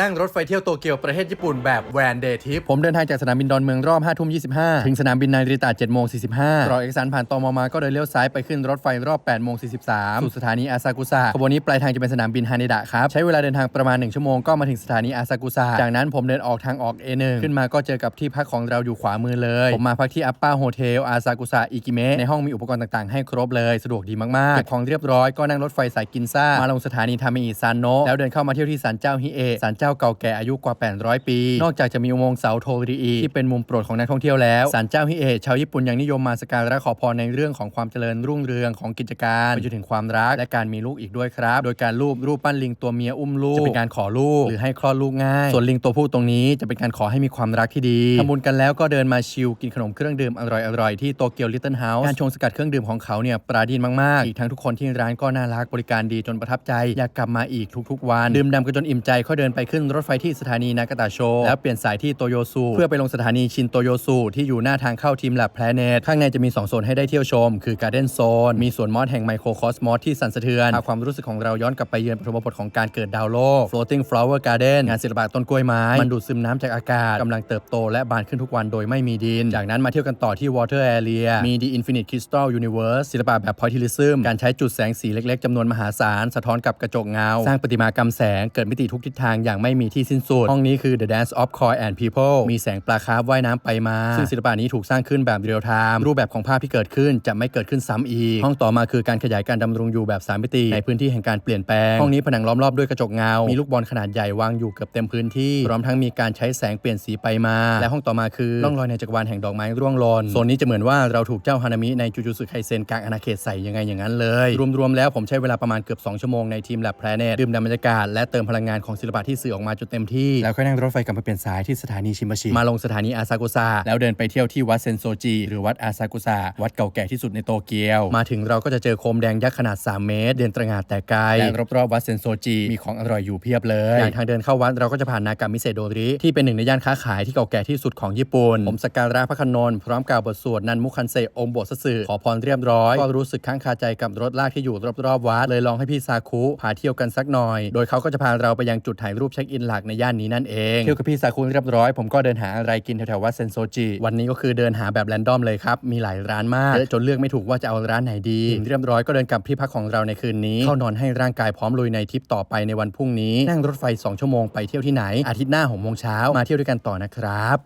นั่งรถไฟเที่ยวโตเกียวประเทศญี่ปุ่นแบบแวนเดย์ทิปผมเดินทางจากสนามบินดอนเมืองรอบ5ทุ่ม25 ถึงสนามบินนาริตะ7โมง45รอเอกสารผ่านตมมา ก็เลยเลี้ยวซ้ายไปขึ้นรถไฟรอบ8โมง43สู่สถานีอาซากุสะขบวนนี้ปลายทางจะเป็นสนามบินฮาเนดะครับ ใช้เวลาเดินทางประมาณ 1 ชั่วโมงก็มาถึงสถานีอาซากุสะจากนั้นผมเดินออกทางออก A1 ขึ้นมาก็เจอกับที่พักของเราอยู่ขวามือเลย ผมมาพักที่อัปป้าโฮเทลอาซากุสะอิกิเมะในห้องมีอุปกรณ์ต่างๆให้ครบเลยสะดวกดีมากๆเก็บของเรียบร้อยก็นั่งรถไฟสายกินซ่ามาลงสถานีทาเมอิซานโนะแล้วเดินเข้ามาเที่ยวที่ศาลเจ้าฮิเอะศาลเจ้าเก่าแก่อายุกว่า 800 ปี นอกจากจะมีอุโมงค์เสาโทริอีที่เป็นมุมโปรดของนักท่องเที่ยวแล้วศาลเจ้าฮิเอะชาวญี่ปุ่นยังนิยมมาสักการะขอพรในเรื่องของความเจริญรุ่งเรืองของกิจการไปจนถึงความรักและการมีลูกอีกด้วยครับ โดยการรูปรูปปั้นลิงตัวเมียอุ้มลูกจะเป็นการขอลูกหรือให้คลอดลูกง่าย ส่วนลิงตัวผู้ตรงนี้จะเป็นการขอให้มีความรักที่ดีทำบุญกันแล้วก็เดินมาชิลกินขนมเครื่องดื่มอร่อยๆที่โตเกียวลิตเติ้ลเฮาส์การชงสกัดเครื่องดื่มของเขาเนี่ยปราณีตมากๆ อีกทั้งทุกคนที่ร้านก็น่ารักบริการดีจนประทับใจอยากกลับมาอีกทุกๆ วันดื่มด่ำกันจนอิ่มใจก็เดินไปขึ้นรถไฟที่สถานีนากาตะโช แล้วเปลี่ยนสายที่โตโยซู เพื่อไปลงสถานีชินโตโยซู ที่อยู่หน้าทางเข้าทีมแลบแพลเนตข้างในจะมี 2 โซนให้ได้เที่ยวชม คือการ์เด้นโซน มีสวนมอสแห่งไมโครคอสมอสที่สั่นสะเทือนพาความรู้สึกของเราย้อนกลับไปเยือนปฐมบทของการเกิดดาวโลก floating flower garden งานศิลปะต้นกล้วยไม้ มันดูดซึมน้ำจากอากาศกำลังเติบโตและบานขึ้นทุกวันโดยไม่มีดิน จากนั้นมาเที่ยวกันต่อที่ water area มี the infinite crystal universe ศิลปะแบบ pointillism การใช้จุดแสงสีเล็ก ๆจำนวนมหาศาลสะท้อนกับกระจกเงา สร้างประติมากรรมแสงเกิดมิติทุกทิศทางอย่างไม่มีที่สิ้นสุด ห้องนี้คือ the dance of koi and people มีแสงปลาคาร์ฟว่ายน้ำไปมา ซึ่งศิลปะนี้ถูกสร้างขึ้นแบบเรียลไทม์รูปแบบของภาพที่เกิดขึ้นจะไม่เกิดขึ้นซ้ำอีก ห้องต่อมาคือการขยายการดำรงอยู่แบบสามมิติในพื้นที่แห่งการเปลี่ยนแปลง ห้องนี้ผนังล้อมรอบด้วยกระจกเงา มีลูกบอลขนาดใหญ่วางอยู่เกือบเต็มพื้นที่ พร้อมทั้งมีการใช้แสงเปลี่ยนสีไปมา และห้องต่อมาคือร่องรอยในจักรวาลแห่งดอกไม้ร่วงหล่นโซนนี้จะเหมือนว่าเราถูกเจ้าฮานามิในจูจูสึไคเซนกลางอาณาเขตใส่ยังไงอย่างนั้นเลย รวมๆแล้วผมใช้เวลาประมาณเกือบ2ชั่วโมงในทีมแลบแพลเนตดื่มด่ำบรรยากาศและเติมพลังงานของศิลปะที่สื่อออกมาจนเต็มที่ แล้วค่อยนั่งรถไฟกลับมาเปลี่ยนสายที่สถานีชิมาชิ มาลงสถานีอาซากุสะแล้วเดินไปเที่ยวที่วัดเซนโซจิ หรือวัดอาซากุสะวัดเก่าแก่ที่สุดในโตเกียว มาถึงเราก็จะเจอโคมแดงยักษ์ขนาด 3 เมตร เดินตระหง่านแต่ไกลและรอบๆวัดเซนโซจิมีของอร่อยอยู่เพียบเลยอย่างทางเดินเข้าวัดเราก็จะผ่านนากามิเซโดริที่เป็นหนึ่งในย่านค้าขายที่เก่าแก่ที่สุดของญี่ปุ่นผมสักการะพระขนนพร้อมกล่าวบทสวดนันมุคันเซองค์บทสึขอพรเรียบร้อยก็รู้สึกค้างคาใจกับรถลากที่อยู่รอบๆวัดเลยลองให้พี่ซาคุพาเที่ยวกันสักหน่อย โดยเขาก็จะพาเราไปยังจุดถ่ายรูปเช็คอินหลักในย่านนี้นั่นเองเที่ยวกับพี่ซาคุเรียบร้อย ผมก็เดินหาอะไรกินแถวๆวัดเซนโซจิวันนี้ก็คือเดินหาแบบแรนดอมเลยครับ มีหลายร้านมากเยอะจนเลือกไม่ถูกว่าจะเอาร้านไหนดีถึงเรียบร้อยก็เดินกลับที่พักของเราในคืนนี้เข้านอนให้ร่างกายพร้อมลุยในทริปต่อไปในวันพรุ่งนี้ นั่งรถไฟ 2 ชั่วโมงไปเที่ยวที่ไหนอาทิตย์หน้าหกโมงเช้ามาเที่ยวด้วยกันต่อนะครับ